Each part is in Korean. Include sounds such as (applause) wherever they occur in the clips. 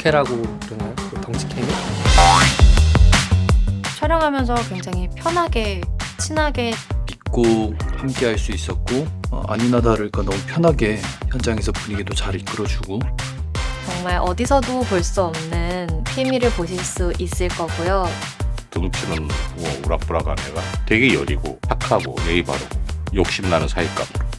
명쾌라고 그러나요? 그 덩치 캠이? 촬영하면서 굉장히 편하게 친하게 믿고 함께 할 수 있었고 어, 아니나 다를까 너무 편하게 현장에서 분위기도 잘 이끌어주고 정말 어디서도 볼 수 없는 케미를 보실 수 있을 거고요. 등치는 뭐 우락부락한 애가 되게 여리고 착하고 예의 바르고 욕심나는 사이감으로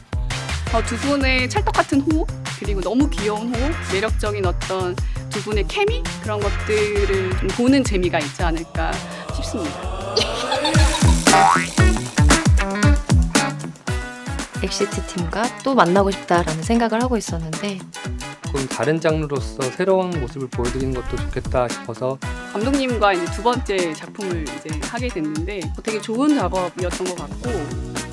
어, 두 분의 찰떡 같은 호흡 그리고 너무 귀여운 호흡 매력적인 어떤 두 분의 케미 그런 것들을 좀 보는 재미가 있지 않을까 싶습니다. (laughs) 엑시트 팀과 또 만나고 싶다라는 생각을 하고 있었는데 조금 다른 장르로서 새로운 모습을 보여드리는 것도 좋겠다 싶어서 감독님과 이제 두 번째 작품을 이제 하게 됐는데 되게 좋은 작업이었던 것 같고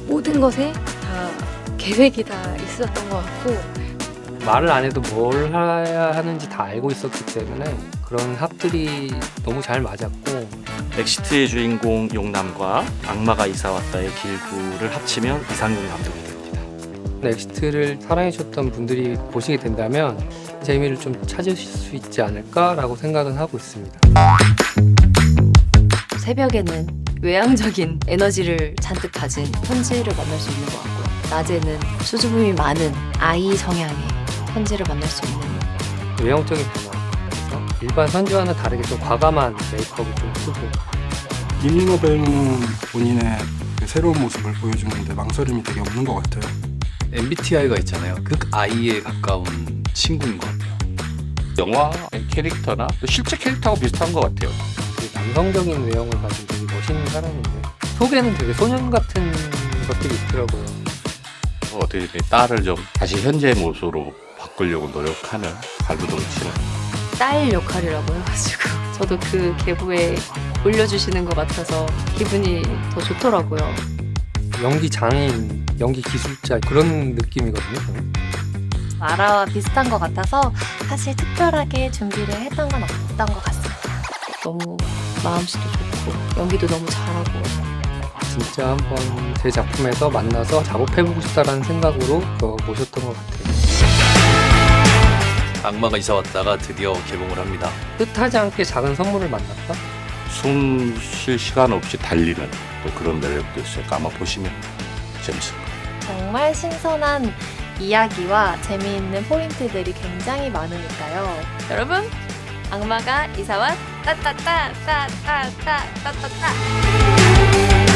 모든 것에 다 계획이 다 있었던 것 같고 말을 안 해도 뭘 해야 하는지 다 알고 있었기 때문에 그런 합들이 너무 잘 맞았고 엑시트의 주인공 용남과 악마가 이사 왔다의 길구를 합치면 이상용 감독이 됩니다. 넥스트를 사랑해주셨던 분들이 보시게 된다면 재미를 좀 찾으실 수 있지 않을까라고 생각은 하고 있습니다. 새벽에는 외향적인 에너지를 잔뜩 가진 현지를 만날 수 있는 것 같고요. 낮에는 수줍음이 많은 아이 성향의 현지를 만날 수 있는 외형적인 변화. 그래서 일반 선주와는 다르게 좀 과감한 메이크업을 좀 쓰고 이민호 배우는 본인의 그 새로운 모습을 보여주는데 망설임이 되게 없는 것 같아요. MBTI가 있잖아요. 극 I에 가까운 친구인 것 같아요. 영화 캐릭터나 또 실제 캐릭터하고 비슷한 것 같아요. 되게 남성적인 외형을 가진 되게 멋있는 사람인데 속에는 되게 소년 같은 것들이 있더라고요. 어떻게 내 딸을 좀 다시 현재의 모습으로 바꾸려고 노력하는 발부동치는 딸 역할이라고 해가지고 저도 그 계부에 올려주시는 것 같아서 기분이 더 좋더라고요. 연기 장인, 연기 기술자 그런 느낌이거든요. 저는. 마라와 비슷한 것 같아서 사실 특별하게 준비를 했던 건 없던 것 같습니다. 너무 마음씨도 좋고 연기도 너무 잘하고 진짜 한번 제 작품에서 만나서 작업해보고 싶다라는 생각으로 어, 모셨던 것 같아요. 악마가 이사 왔다가 드디어 개봉을 합니다. 뜻하지 않게 작은 선물을 만났다? 숨 쉴 시간 없이 달리는 또 그런 매력도 있으니까 아마 보시면 재밌을 거예요. 정말 신선한 이야기와 재미있는 포인트들이 굉장히 많으니까요. 여러분, 악마가 이사와 따따따따따따따따따